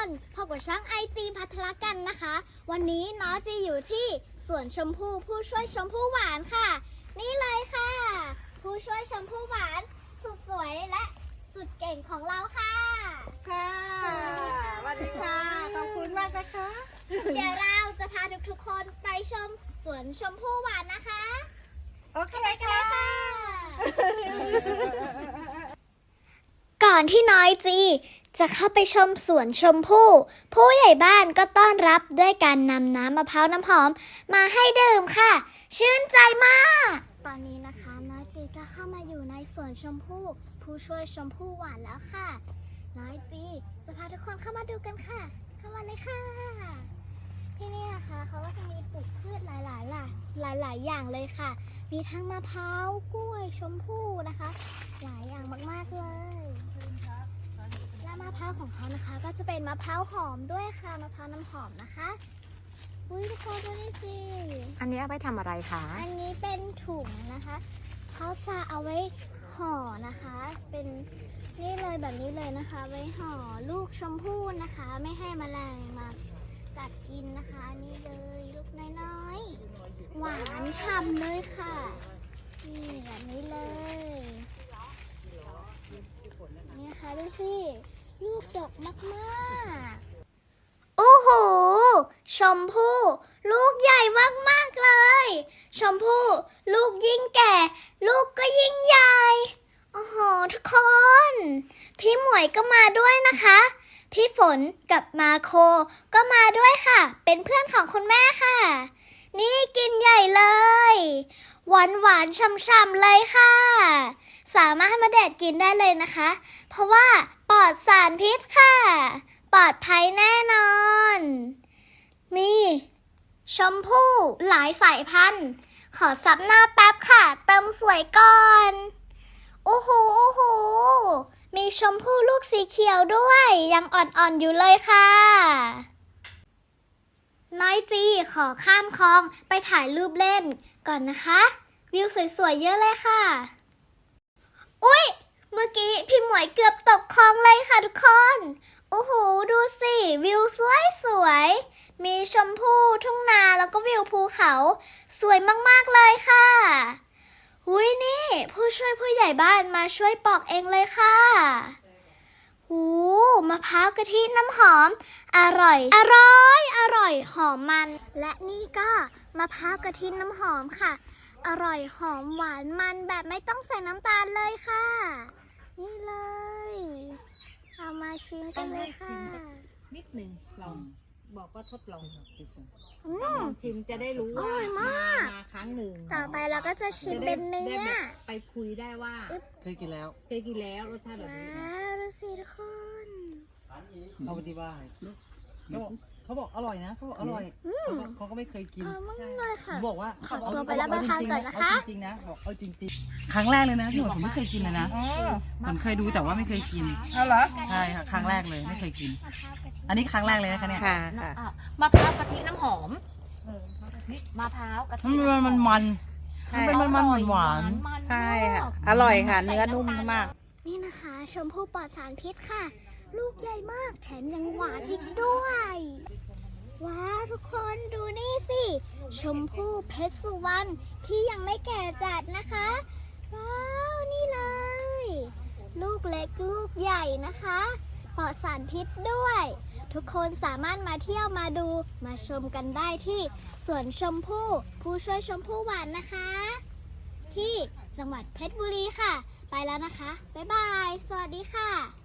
คนพบกับช่างไอจีพัทรกันนะคะ วันนี้น้องจีอยู่ที่สวนชมพู่ผู้ช่วยชมพู่หวานค่ะ นี่เลยค่ะ ผู้ช่วยชมพู่หวาน สุดสวยและสุดเก่งของเราค่ะค่ะสวัสดีค่ะ ขอบคุณมากนะคะ เดี๋ยวเราจะพาทุกๆคนไปชมสวนชมพู่หวานนะคะ โอเคไปกันเลยค่ะ ก่อนที่น้อยจี จะเข้าไปชมสวนชมพู่ ผู้ใหญ่บ้านก็ต้อนรับด้วยการนำน้ำมะพร้าวน้ำหอม มาให้ดื่มค่ะ ชื่นใจมาก ตอนนี้นะคะน้อยจีก็เข้ามาอยู่ในสวนชมพู่ผู้ช่วยชมพู่หวานแล้วค่ะ น้อยจีจะพาทุกคนเข้ามาดูกันค่ะ เข้ามาเลยค่ะ ที่นี่นะคะเขาก็จะมีปลูกพืชหลายๆล่ะหลาย ๆ อย่างเลยค่ะ มีทั้งมะพร้าวกล้วยชมพู่นะคะ หลายอย่างมากๆเลยะมะพร้าวของเขานะคะ ก็จะเป็นมะพร้าวหอมด้วยค่ะมะพร้าวน้ำหอมนะคะอุ้ยทุกคนดูนี่สิอันนี้เอาไปทำอะไรคะ อันนี้เป็นถุงนะคะ เขาจะเอาไว้ห่อนะคะ เป็นนี่เลยแบบนี้เลยนะคะ ไว้ห่อลูกชมพู่นะคะ ไม่ให้แมลงมากัดกินนะคะ นี่เลยลูกน้อยๆ หวานฉ่ำเลยค่ะ นี่แบบนี้เลย นี่นะคะดูสิ ลูกดกมากๆ โอ้โห ชมพู่ลูกใหญ่มากๆเลย ชมพู่ลูกยิ่งแก่ ลูกก็ยิ่งใหญ่โอ้โหทุกคน พี่หมวยก็มาด้วยนะคะ พี่ฝนกับมาโคก็มาด้วยค่ะ เป็นเพื่อนของคุณแม่ค่ะ นี่กินใหญ่เลย หวานหวานช่ำๆเลยค่ะ สามารถให้มาแดดกินได้เลยนะคะ เพราะว่าปลอดสารพิษค่ะ ปลอดภัยแน่นอน มี ชมพู่หลายสายพันธุ์ ขอซับหน้าแป๊บค่ะ เติมสวยก่อนโอ้โหโอ้โหมีชมพู่ลูกสีเขียวด้วย ยังอ่อนๆอยู่เลยค่ะ น้อยจีขอข้ามคลองไปถ่ายรูปเล่นก่อนนะคะ วิวสวยๆเยอะเลยค่ะ อุ๊ย เมื่อกี้พี่หมวยเกือบตกคลองเลยค่ะทุกคน โอ้โห ดูสิ วิวสวยสวยๆมีชมพู่ทุ่งนาแล้วก็วิวภูเขา สวยมากๆเลยค่ะหุยนี่ ผู้ช่วยผู้ใหญ่บ้านมาช่วยปอกเองเลยค่ะ หูมะพร้าวกะทิน้ำหอม อร่อย อร่อย อร่อย หอมมัน และนี่ก็มะพร้าวกะทิน้ำหอมค่ะ อร่อยหอมหวานมันแบบไม่ต้องใส่น้ำตาลเลยค่ะ นี่เลย เอามาชิมกันเลยค่ะนิดหนึ่งลองบอกว่าทดลองอืมลองชิมจะได้รู้อร่ว่าอยมาก มาครั้งหนึ่งต่อไปเราก็จะชิมเป็นเนื้ได้อแบบไปคุยได้ว่า เคยกินแล้ว เคยกินแล้วรสชาติแบบว้านี้วดู สิทุกคนเขาปฏิบัติเขาบอกเขาบอกอร่อยนะเขาบอกอร่อยเขาก็เขาก็ไม่เคยกิน เอามากเลยค่ะผมบอกว่าขอตัวไปรับประทานก่อนนะคะ เอาจริงๆนะบอกเอาจริงๆ ครั้งแรกเลยนะพี่หมวยผมไม่เคยกินเลยนะผมเคยดูแต่ว่าไม่เคยกินเอาเหรอใช่ค่ะครั้งแรกเลยไม่เคยกินมะพร้าวกะทิอันนี้ครั้งแรกเลยนะคะเนี่ยค่ะค่ะอะมะพร้าวกะทิน้ำหอมมะพร้าวกะทิมันมันมันใช่มันเป็นมันมันหวานมันใช่ค่ะมากอร่อยค่ะ เนื้อนุ่มมาก นี่นะคะ ชมพู่ปลอดสารพิษค่ะ ลูกใหญ่มากแถมยังหวานอีกด้วย ว้าวทุกคนดูนี่สิ ชมพู่เพชรสุวรรณที่ยังไม่แก่จัดนะคะ ว้าว นี่เลย ลูกเล็กลูกใหญ่นะคะปลอดสารพิษด้วย ทุกคนสามารถมาเที่ยวมาดูมาชมกันได้ที่สวนชมพู่ ผู้ช่วยชมพู่หวานนะคะ ที่จังหวัดเพชรบุรีค่ะ ไปแล้วนะคะ บ๊ายบาย สวัสดีค่ะ